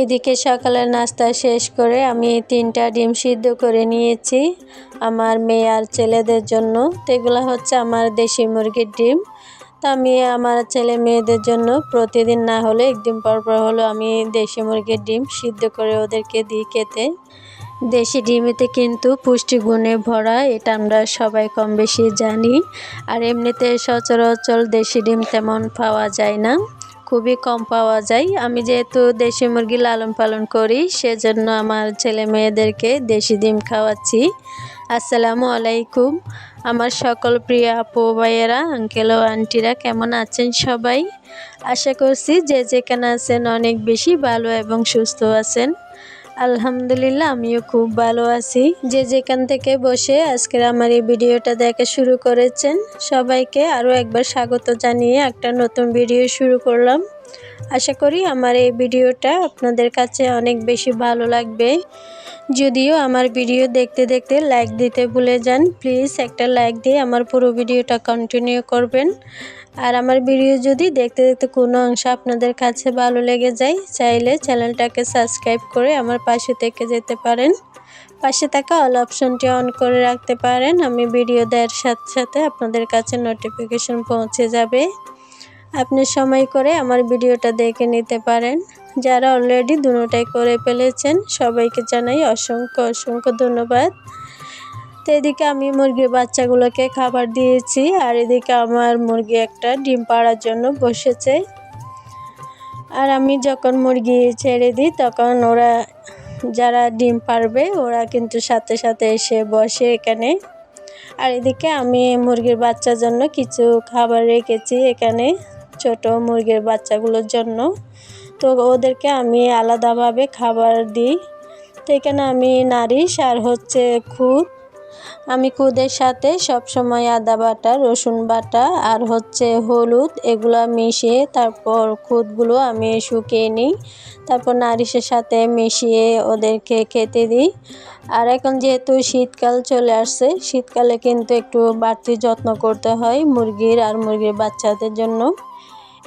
এদিকে সকালের নাস্তা শেষ করে আমি তিনটা ডিম সিদ্ধ করে নিয়েছি আমার মেয়ে আর ছেলেদের জন্য। তো এগুলো হচ্ছে আমার দেশি মুরগির ডিম। তা আমি আমার ছেলে মেয়েদের জন্য প্রতিদিন না হলে একদিন পর পর হলো আমি দেশি মুরগির ডিম সিদ্ধ করে ওদেরকে দিই খেতে। দেশি ডিমেতে কিন্তু পুষ্টিগুণে ভরা, এটা আমরা সবাই কম বেশি জানি। আর এমনিতে সচরাচর দেশি ডিম তেমন পাওয়া যায় না। খুবই কম পাওয়া যায়। আমি যেহেতু দেশি মুরগি লালন পালন করি, সেজন্য আমার ছেলে মেয়েদেরকে দেশি ডিম খাওয়াচ্ছি। আসসালামু আলাইকুম। আমার সকল প্রিয় আপু ভাইয়েরা আঙ্কেল ও আন্টিরা কেমন আছেন সবাই? আশা করছি যে যেখানে আছেন অনেক বেশি ভালো এবং সুস্থ আছেন। আলহামদুলিল্লাহ, আমিও খুব ভালো আছি। যে যেখান থেকে বসে আজকের আমার এই ভিডিওটা দেখা শুরু করেছেন, সবাইকে আরও একবার স্বাগত জানিয়ে একটা নতুন ভিডিও শুরু করলাম। আশা করি আমার এই ভিডিওটা আপনাদের কাছে অনেক বেশি ভালো লাগবে। যদিও আমার ভিডিও দেখতে দেখতে লাইক দিতে ভুলে যান প্লিজ একটা লাইক দিয়ে আমার পুরো ভিডিওটা কন্টিনিউ করবেন। আর আমার ভিডিও যদি দেখতে দেখতে কোনো অংশ আপনাদের কাছে ভালো লেগে যায়, চাইলে চ্যানেলটাকে সাবস্ক্রাইব করে আমার পাশে থেকে যেতে পারেন। পাশে থাকা অল অপশনটি অন করে রাখতে পারেন, আমি ভিডিও দেওয়ার সাথে সাথে আপনাদের কাছে নোটিফিকেশন পৌঁছে যাবে। আপনি সময় করে আমার ভিডিওটা দেখে নিতে পারেন। যারা অলরেডি দুটাই করে ফেলেছেন, সবাইকে জানাই অসংখ্য অসংখ্য ধন্যবাদ। তো এদিকে আমি মুরগির বাচ্চাগুলোকে খাবার দিয়েছি, আর এদিকে আমার মুরগি একটা ডিম পাড়ার জন্য বসেছে। আর আমি যখন মুরগি ছেড়ে দিই, তখন ওরা যারা ডিম পারবে ওরা কিন্তু সাথে সাথে এসে বসে এখানে। আর এদিকে আমি মুরগির বাচ্চার জন্য কিছু খাবার রেখেছি এখানে। ছোট মুরগির বাচ্চাগুলোর জন্য। তো ওদেরকে আমি আলাদাভাবে খাবার দিই। তো এখানে আমি নারিশ আর হচ্ছে খুদ। আমি খুদের সাথে সব সময় আদা বাটা, রসুন বাটা আর হচ্ছে হলুদ এগুলো মিশিয়ে তারপর খুদগুলো আমি শুকিয়ে নিই। তারপর নারিশের সাথে মিশিয়ে ওদেরকে খেতে দিই। আর এখন যেহেতু শীতকাল চলে আসছে, শীতকালে কিন্তু একটু বাড়তি যত্ন করতে হয় মুরগির আর মুরগির বাচ্চাদের জন্য।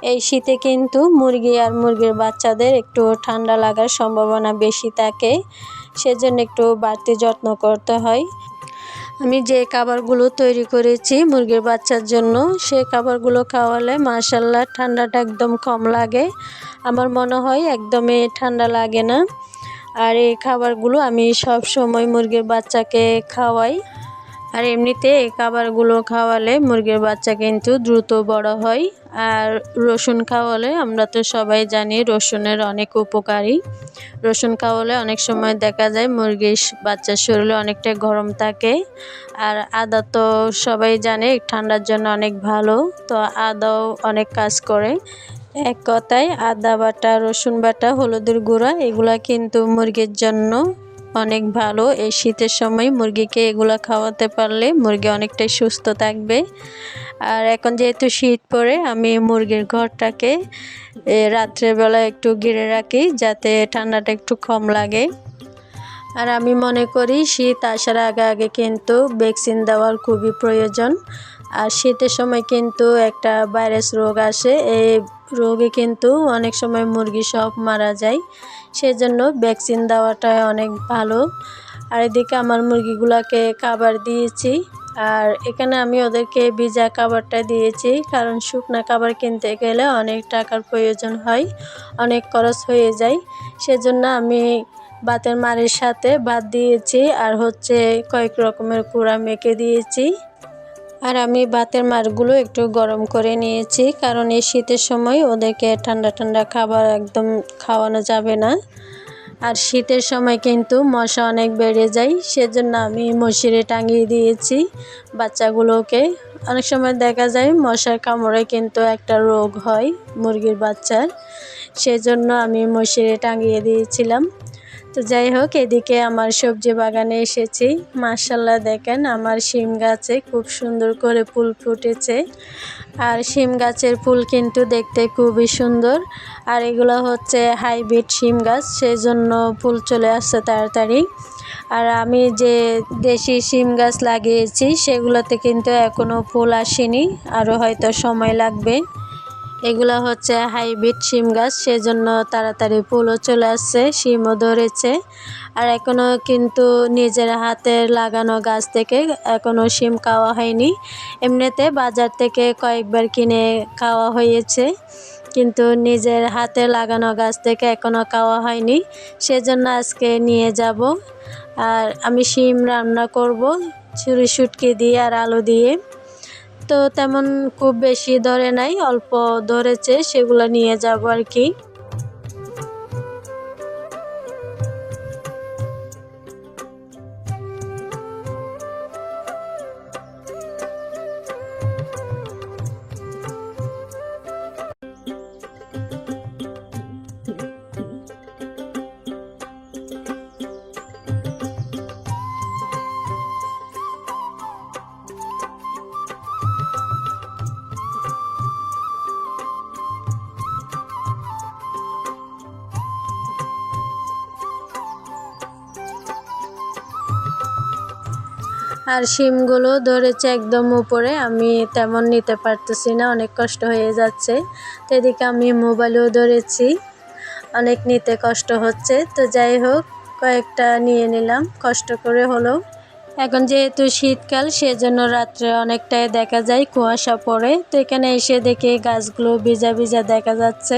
এই শীতে কিন্তু মুরগি আর মুরগির বাচ্চাদের একটু ঠান্ডা লাগার সম্ভাবনা বেশি থাকে, সেজন্য একটু বাড়তি যত্ন করতে হয়। আমি যে খাবারগুলো তৈরি করেছি মুরগির বাচ্চার জন্য, সে খাবারগুলো খাওয়ালে মার্শাল্লাহ ঠান্ডাটা একদম কম লাগে। আমার মনে হয় একদমই ঠান্ডা লাগে না। আর এই খাবারগুলো আমি সব সময় মুরগির বাচ্চাকে খাওয়াই। আর এমনিতে এই খাবারগুলো খাওয়ালে মুরগির বাচ্চা কিন্তু দ্রুত বড় হয়। আর রসুন খাওয়ালে আমরা তো সবাই জানি রসুনের অনেক উপকারী। রসুন খাওয়ালে অনেক সময় দেখা যায় মুরগির বাচ্চার শরীরে অনেকটা গরম থাকে। আর আদা তো সবাই জানে ঠান্ডার জন্য অনেক ভালো, তো আদাও অনেক কাজ করে। এক কথায় আদা বাটা, রসুন বাটা, হলুদের গুঁড়া, এগুলা কিন্তু মুরগির জন্য অনেক ভালো। এই শীতের সময় মুরগিকে এগুলো খাওয়াতে পারলে মুরগি অনেকটাই সুস্থ থাকবে। আর এখন যেহেতু শীত পড়ে, আমি মুরগির ঘরটাকে রাত্রেবেলা একটু ঘিরে রাখি, যাতে ঠান্ডাটা একটু কম লাগে। আর আমি মনে করি শীত আসার আগে আগে কিন্তু ভ্যাকসিন দেওয়ার খুবই প্রয়োজন। আর শীতের সময় কিন্তু একটা ভাইরাস রোগ আসে, এই রোগে কিন্তু অনেক সময় মুরগি সব মারা যায়। সেজন্য ভ্যাকসিন দেওয়াটা অনেক ভালো। আর এদিকে আমার মুরগিগুলোকে খাবার দিয়েছি। আর এখানে আমি ওদেরকে ভিজা খাবারটা দিয়েছি, কারণ শুকনা খাবার কিনতে গেলে অনেক টাকার প্রয়োজন হয়, অনেক খরচ হয়ে যায়। সেজন্য আমি ভাতের মারের সাথে ভাত দিয়েছি আর হচ্ছে কয়েক রকমের কুড়া মেখে দিয়েছি। আর আমি ভাতের মারগুলো একটু গরম করে নিয়েছি কারণ এই শীতের সময় ওদেরকে ঠান্ডা ঠান্ডা খাবার একদম খাওয়ানো যাবে না। আর শীতের সময় কিন্তু মশা অনেক বেড়ে যায়, সেজন্য আমি মশিরে টাঙিয়ে দিয়েছি বাচ্চাগুলোকে। অনেক সময় দেখা যায় মশার কামড়ে কিন্তু একটা রোগ হয় মুরগির বাচ্চার, সেজন্য আমি মশিরে টাঙিয়ে দিয়েছিলাম। তো যাই হোক, এদিকে আমার সবজি বাগানে এসেছি। মার্শাল্লাহ দেখেন, আমার শিম গাছে খুব সুন্দর করে ফুল ফুটেছে। আর শিম গাছের ফুল কিন্তু দেখতে খুবই সুন্দর। আর এগুলো হচ্ছে হাইব্রিড শিম গাছ সেই জন্য ফুল চলে আসছে তাড়াতাড়ি। আর আমি যে দেশি শিম গাছ লাগিয়েছি, সেগুলোতে কিন্তু এখনও ফুল আসেনি আরও হয়তো সময় লাগবে। এগুলা হচ্ছে হাইব্রিড শিম গাছ, সেজন্য তাড়াতাড়ি ফুলও চলে আসছে, শিমও ধরেছে। আর এখনও কিন্তু নিজের হাতের লাগানো গাছ থেকে এখনও শিম খাওয়া হয়নি। এমনিতে বাজার থেকে কয়েকবার কিনে খাওয়া হয়েছে, কিন্তু নিজের হাতে লাগানো গাছ থেকে এখনও খাওয়া হয়নি। সেজন্য আজকে নিয়ে যাব। আর আমি শিম রান্না করব ছুরি শুটকি দিয়ে আর আলু দিয়ে। তো তেমন খুব বেশি ধরে নাই অল্প ধরেছে সেগুলো নিয়ে যাব আর কি। আর শিমগুলো ধরেছে একদম উপরে। আমি তেমন নিতে পারতেছি না, অনেক কষ্ট হয়ে যাচ্ছে। তো এদিকে আমি মোবাইলেও ধরেছি, অনেক নিতে কষ্ট হচ্ছে। তো যাই হোক, কয়েকটা নিয়ে নিলাম, কষ্ট করে হলো। এখন যেহেতু শীতকাল, সেজন্য রাত্রে অনেকটাই দেখা যায়, কুয়াশা পড়ে। তো এখানে এসে দেখে গাছগুলো ভিজা ভিজা দেখা যাচ্ছে।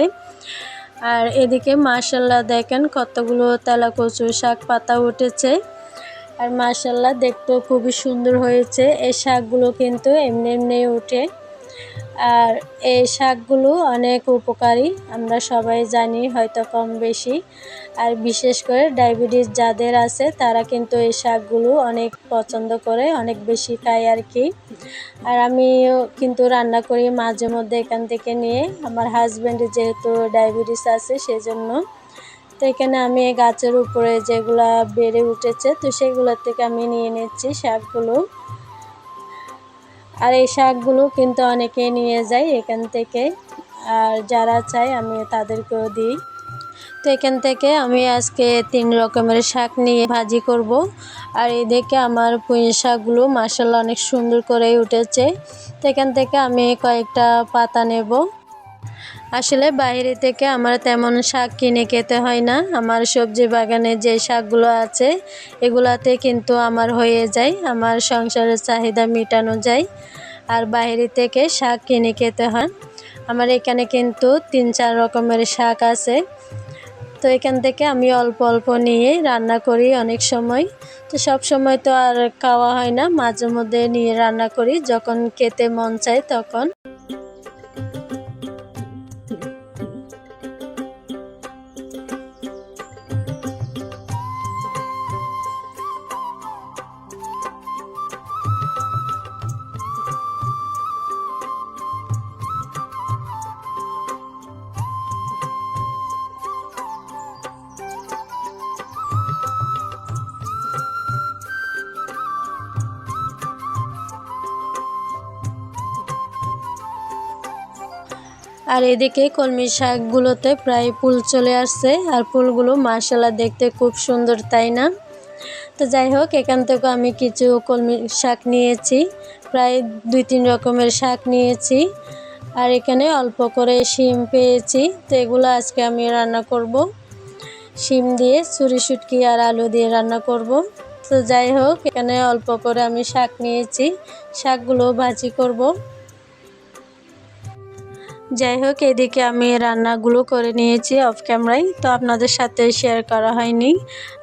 আর এদিকে মার্শাল্লাহ দেখেন কতগুলো তেলা কচু শাক পাতা উঠেছে। আর মার্শাল্লাহ দেখতেও খুবই সুন্দর হয়েছে। এই শাকগুলো কিন্তু এমনি এমনি ওঠে আর এই শাকগুলো অনেক উপকারী, আমরা সবাই জানি, হয়তো কম বেশি। আর বিশেষ করে ডায়াবেটিস যাদের আছে, তারা কিন্তু এই শাকগুলো অনেক পছন্দ করে, অনেক বেশি খায় আর কি। আর আমিও কিন্তু রান্না করি মাঝে মধ্যে এখান থেকে নিয়ে। আমার হাজব্যান্ডের যেহেতু ডায়াবেটিস আছে, সেজন্য তো এখানে আমি গাছের উপরে যেগুলা বেড়ে উঠেছে, তো সেগুলোর থেকে আমি নিয়ে নিচ্ছি শাকগুলো। আর এই শাকগুলো কিন্তু অনেকে নিয়ে যায় এখান থেকে, আর যারা চায় আমি তাদেরকেও দিই। তো এখান থেকে আমি আজকে তিন রকমের শাক নিয়ে ভাজি করব। আর এদিকে আমার পুঁই শাকগুলো মাসাল্লা অনেক সুন্দর করে উঠেছে। তো এখান থেকে আমি কয়েকটা পাতা নেব। আসলে বাইরে থেকে আমার তেমন শাক কিনে খেতে হয় না। আমার সবজি বাগানে যে শাকগুলো আছে, এগুলাতে কিন্তু আমার হয়ে যায়, আমার সংসারের চাহিদা মেটানো যায়। আর বাইরে থেকে শাক কিনে খেতে হয়। আমার এখানে কিন্তু তিন চার রকমের শাক আছে। তো এখান থেকে আমি অল্প অল্প নিয়ে রান্না করি অনেক সময়। তো সব সময় তো আর খাওয়া হয় না, মাঝে মধ্যে নিয়ে রান্না করি, যখন খেতে মন চায় তখন। আর এদিকে কলমি শাকগুলোতে প্রায় ফুল চলে আসছে আর ফুলগুলো মার্শাল্লাহ দেখতে খুব সুন্দর, তাই না? তো যাই হোক, এখান থেকে আমি কিছু কলমি শাক নিয়েছি, প্রায় দুই তিন রকমের শাক নিয়েছি। আর এখানে অল্প করে শিম পেয়েছি, তো এগুলো আজকে আমি রান্না করব। শিম দিয়ে চুরি শুটকি আর আলু দিয়ে রান্না করব। তো যাই হোক, এখানে অল্প করে আমি শাক নিয়েছি, শাকগুলো ভাজি করব। যাই হোক, এদিকে আমি রান্নাগুলো করে নিয়েছি অফ ক্যামেরায় তো আপনাদের সাথে শেয়ার করা হয়নি।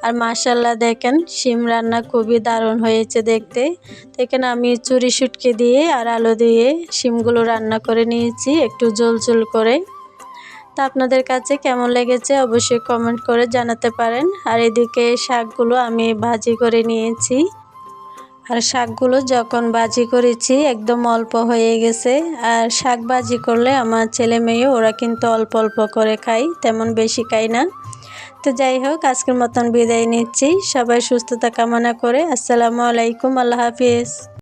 আর মাসাল্লাহ দেখেন, শিম রান্না খুবই দারুণ হয়েছে দেখতে। দেখেন, আমি চুরি শুটকে দিয়ে আর আলু দিয়ে শিমগুলো রান্না করে নিয়েছি, একটু জল জল করে। তা আপনাদের কাছে কেমন লেগেছে অবশ্যই কমেন্ট করে জানাতে পারেন। আর এদিকে শাকগুলো আমি ভাজি করে নিয়েছি। আর শাকগুলো যখন বাজি করেছি, একদম অল্প হয়ে গেছে। আর শাক বাজি করলে আমার ছেলে মেয়ে, ওরা কিন্তু অল্প অল্প করে খায়, তেমন বেশি খাই না। তো যাই হোক, আজকের মতন বিদায় নিচ্ছি। সবাই সুস্থতা কামনা করে। আসসালামু আলাইকুম, আল্লাহ হাফিজ।